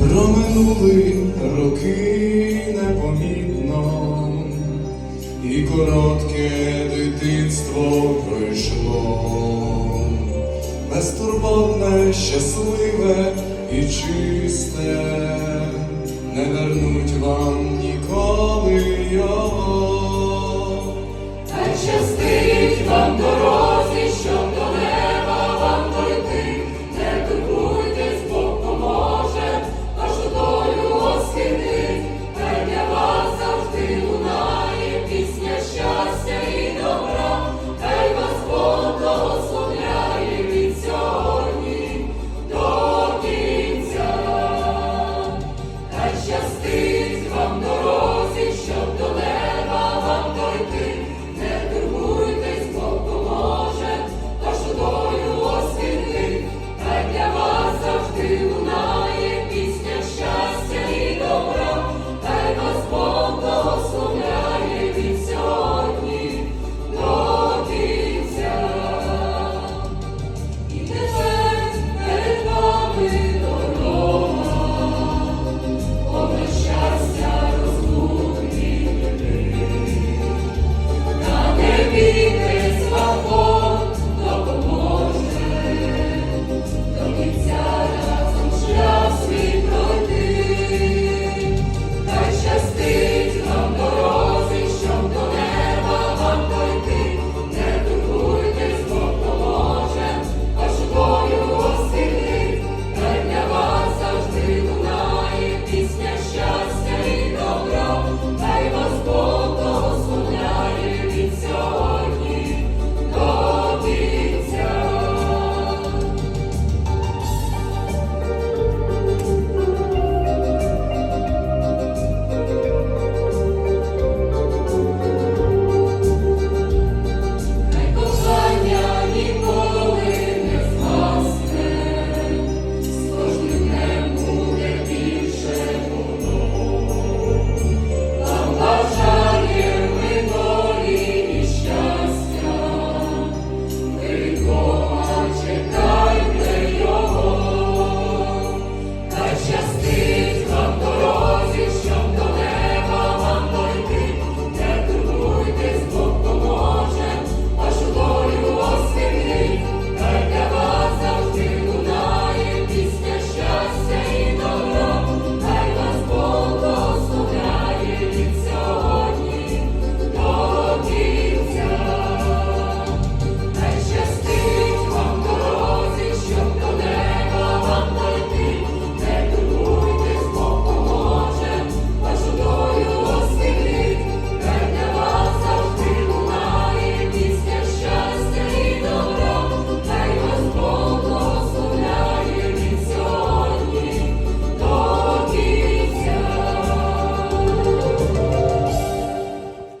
Проминули роки непомітно, і коротке дитинство пройшло, безтурботне, щасливе і чисте, не вернуть вам